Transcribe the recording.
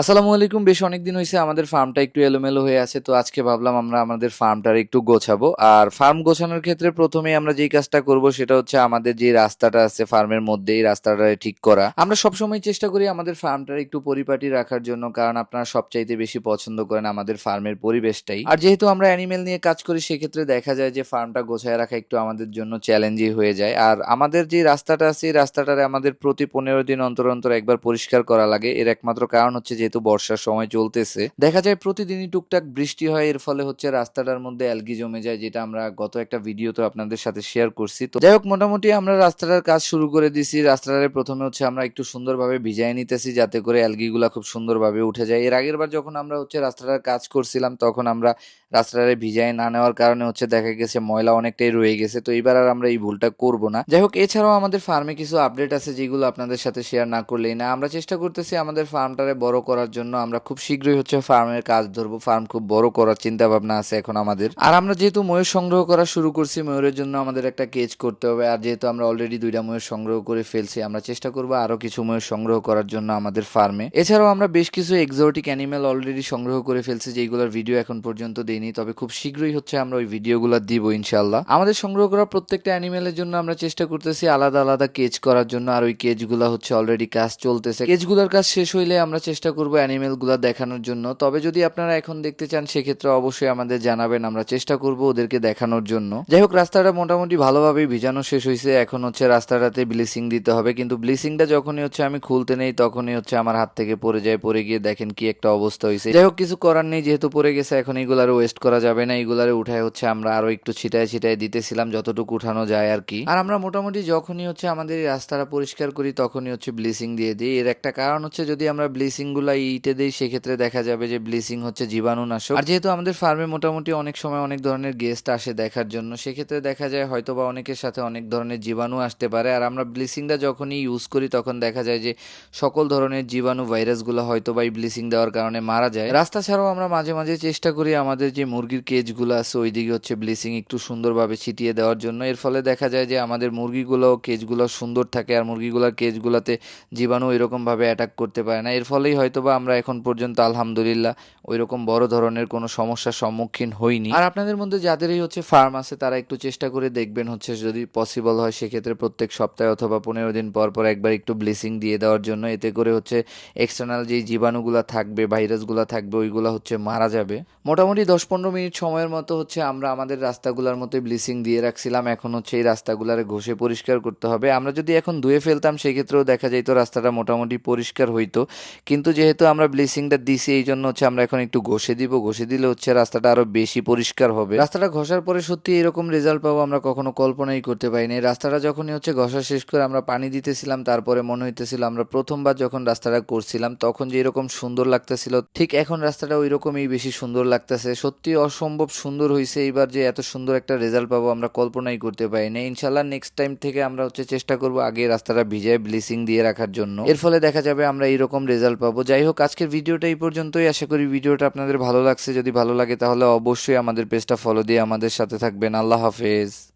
আসসালামু আলাইকুম, বেশ অনেকদিন হয়েছে আমাদের ফার্মটা একটু এলোমেলো হয়ে আছে, তো আজকে ভাবলাম আমরা আমাদের ফার্মটার একটু গোছাবো। আর ফার্ম গোছানোর ক্ষেত্রে প্রথমে আমরা যেই কাজটা করব সেটা হচ্ছে আমাদের যে রাস্তাটা আছে ফার্মের মধ্যে, এই রাস্তাটা ঠিক করা। আমরা সবসময় চেষ্টা করি আমাদের ফার্মটার একটু পরিপাটি রাখার জন্য, কারণ আপনারা সবচাইতে বেশি পছন্দ করেন আমাদের ফার্মের পরিবেশটাই। আর যেহেতু আমরা অ্যানিমেল নিয়ে কাজ করি, সেক্ষেত্রে দেখা যায় যে ফার্মটা গোছায় রাখা একটু আমাদের জন্য চ্যালেঞ্জই হয়ে যায়। আর আমাদের যে রাস্তাটা আছে, এই রাস্তাটারে আমাদের প্রতি পনেরো দিন অন্তর অন্তর একবার পরিষ্কার করা লাগে, এর একমাত্র কারণ হচ্ছে যেহেতু বর্ষার সময় চলতেছে, দেখা যায় প্রতিদিনই টুকটাক বৃষ্টি হয়, এর ফলে হচ্ছে রাস্তাটার মধ্যে অ্যালগি জমে যায়, যেটা আমরা গত একটা ভিডিওতে আপনাদের সাথে শেয়ার করছি। তো যাই হোক, মোটামুটি আমরা রাস্তাটার কাজ শুরু করে দিছি, রাস্তাটারে প্রথমে হচ্ছে আমরা একটু সুন্দরভাবে ভিজাই নিতেছি, যাতে করে অ্যালগিগুলা খুব সুন্দরভাবে উঠে যায়। এর আগের বার যখন আমরা হচ্ছে রাস্তাটার কাজ করছিলাম, তখন আমরা রাস্তাটারে ভিজাই না নেওয়ার কারণে হচ্ছে দেখা গেছে ময়লা অনেকটাই রয়ে গেছে, তো এবার আর আমরা এই ভুলটা করব না। যাই হোক, এছাড়াও আমাদের ফার্মে কিছু আপডেট আছে, যেগুলো আপনাদের সাথে শেয়ার না করলেই না। আমরা চেষ্টা করতেছি আমাদের ফার্মটারে বড় করার জন্য আমরা খুব শীঘ্রই হচ্ছে ফার্মের কাজ ধরবো। ফার্ম খুব বড় করার চিন্তা ভাবনা আছে এখন আমাদের। আর আমরা যেহেতু ময়ূর সংগ্রহ করা শুরু করছি, ময়ূরের জন্য আমাদের একটা কেজ করতে হবে। আর যেহেতু আমরা অলরেডি দুইটা ময়ূর সংগ্রহ করে ফেলছি, আমরা চেষ্টা করব আরও কিছু ময়ূর সংগ্রহ করার জন্য আমাদের ফার্মে। এছাড়াও আমরা বেশ কিছু এক্সোটিক অ্যানিমেল অলরেডি সংগ্রহ করে ফেলছি, যেগুলোর ভিডিও এখন পর্যন্ত দেইনি। তবে খুব শীঘ্রই হচ্ছে আমরা ওই ভিডিওগুলো দিব ইনশাল্লাহ আমাদের সংগ্রহ করা প্রত্যেকটা অ্যানিমেলের জন্য আমরা চেষ্টা করতেছি আলাদা আলাদা কেজ করার জন্য। আর ওই কেজগুলো হচ্ছে অলরেডি কাজ চলতেছে। কেজগুলোর কাজ শেষ হইলে আমরা চেষ্টা অ্যানিমেলগুলা দেখানোর জন্য। তবে যদি আপনারা এখন দেখতে চান, সেক্ষেত্রে অবশ্যই আমাদের জানাবেন, আমরা চেষ্টা করব ওদেরকে দেখানোর জন্য। যাই হোক, রাস্তাটা মোটামুটি ভালোভাবে ভিজানো শেষ হয়েছে এখন হচ্ছে রাস্তাটাতে ব্লিচিং দিতে হবে। কিন্তু ব্লিচিংটা যখনই হচ্ছে আমি খুলতে নেই, তখনই হচ্ছে আমার হাত থেকে পড়ে যায়। পড়ে গিয়ে দেখেন কি একটা অবস্থা হয়েছে যাই হোক, কিছু করার নেই, যেহেতু পড়ে গেছে, এখন এগুলারে ওয়েস্ট করা যাবে না। এগুলারে উঠায় হচ্ছে আমরা আরও একটু ছিটায় ছিটায় দিতেছিলাম, যতটুকু উঠানো যায় আর কি। আর আমরা মোটামুটি যখনই হচ্ছে আমাদের রাস্তাটা পরিষ্কার করি, তখনই হচ্ছে ব্লিচিং দিয়ে দিই। এর একটা কারণ হচ্ছে যদি আমরা ব্লিচিং গুলা ইটে দিই, সেক্ষেত্রে দেখা যাবে যে ব্লিচিং হচ্ছে জীবাণুনাশক। আর যেহেতু আমাদের ফার্মে মোটামুটি অনেক সময় অনেক ধরনের গেস্ট আসে দেখার জন্য, সেক্ষেত্রে দেখা যায় হয়তো বা অনেকের সাথে অনেক ধরনের জীবাণু আসতে পারে। আর আমরা ব্লিচিংটা যখনই ইউজ করি, তখন দেখা যায় যে সকল ধরনের জীবাণু ভাইরাসগুলো হয়তো বা এই ব্লিচিং দেওয়ার কারণে মারা যায়। রাস্তা ছাড়াও আমরা মাঝে মাঝে চেষ্টা করি আমাদের যে মুরগির কেজগুলো আছে ওই দিকে হচ্ছে ব্লিচিং একটু সুন্দরভাবে ছিটিয়ে দেওয়ার জন্য। এর ফলে দেখা যায় যে আমাদের মুরগিগুলো কেজগুলো সুন্দর থাকে, আর মুরগিগুলোর কেজগুলোতে জীবাণু এরকমভাবে অ্যাটাক করতে পারে না। এর ফলেই হয়তো বা আমরা এখন পর্যন্ত, আলহামদুলিল্লাহ ওই রকম বড় ধরনের কোনো সমস্যার সম্মুখীন হইনি। আর আপনাদের মধ্যে যাদেরই হচ্ছে ফার্ম আছে, তারা একটু চেষ্টা করে দেখবেন হচ্ছে যদি পসিবল হয়, সেক্ষেত্রে প্রত্যেক সপ্তাহে অথবা পনেরো দিন পর পর একবার একটু ব্লিচিং দিয়ে দেওয়ার জন্য। এতে করে হচ্ছে এক্সটার্নাল যেই জীবাণুগুলো থাকবে, ভাইরাসগুলো থাকবে, ওইগুলো হচ্ছে মারা যাবে। মোটামুটি দশ পনেরো মিনিট সময়ের মতো হচ্ছে আমরা আমাদের রাস্তাগুলোর মতো ব্লিচিং দিয়ে রাখছিলাম। এখন হচ্ছে এই রাস্তাগুলারে ঘষে পরিষ্কার করতে হবে। আমরা যদি এখন ধুয়ে ফেলতাম, সেক্ষেত্রেও দেখা যেত রাস্তাটা মোটামুটি পরিষ্কার হইতো। কিন্তু যেহেতু আমরা ব্লিচিংটা দিছি এই জন্য হচ্ছে আমরা এখন একটু ঘষে দিব। ঘষে দিলে হচ্ছে রাস্তাটা আরও বেশি পরিষ্কার হবে। রাস্তাটা ঘষার পরে সত্যি এরকম রেজাল্ট পাবো আমরা কখনো কল্পনাই করতে পারিনি। রাস্তাটা যখনই হচ্ছে ঘষা শেষ করে আমরা পানি দিতেছিলাম, তারপরে মনে হইতেছিল আমরা প্রথমবার যখন রাস্তাটা করছিলাম, তখন যে এরকম সুন্দর লাগতেছিল, ঠিক এখন রাস্তাটা ওই রকমই বেশি সুন্দর লাগতেছে। সত্যি অসম্ভব সুন্দর হয়েছে এইবার যে এত সুন্দর একটা রেজাল্ট পাবো আমরা কল্পনাই করতে পারিনি। ইনশাল্লাহ নেক্সট টাইম থেকে আমরা হচ্ছে চেষ্টা করব আগে রাস্তাটা ভিজায় ব্লিচিং দিয়ে রাখার জন্য। এর ফলে দেখা যাবে আমরা এইরকম রেজাল্ট পাবো যাই হোক, আজকের ভিডিওটা এই পর্যন্তই। আশা করি ভিডিওটা আপনাদের ভালো লাগছে। যদি ভালো লাগে তাহলে অবশ্যই আমাদের পেজটা ফলো দিয়ে আমাদের সাথে থাকবেন। আল্লাহ হাফেজ।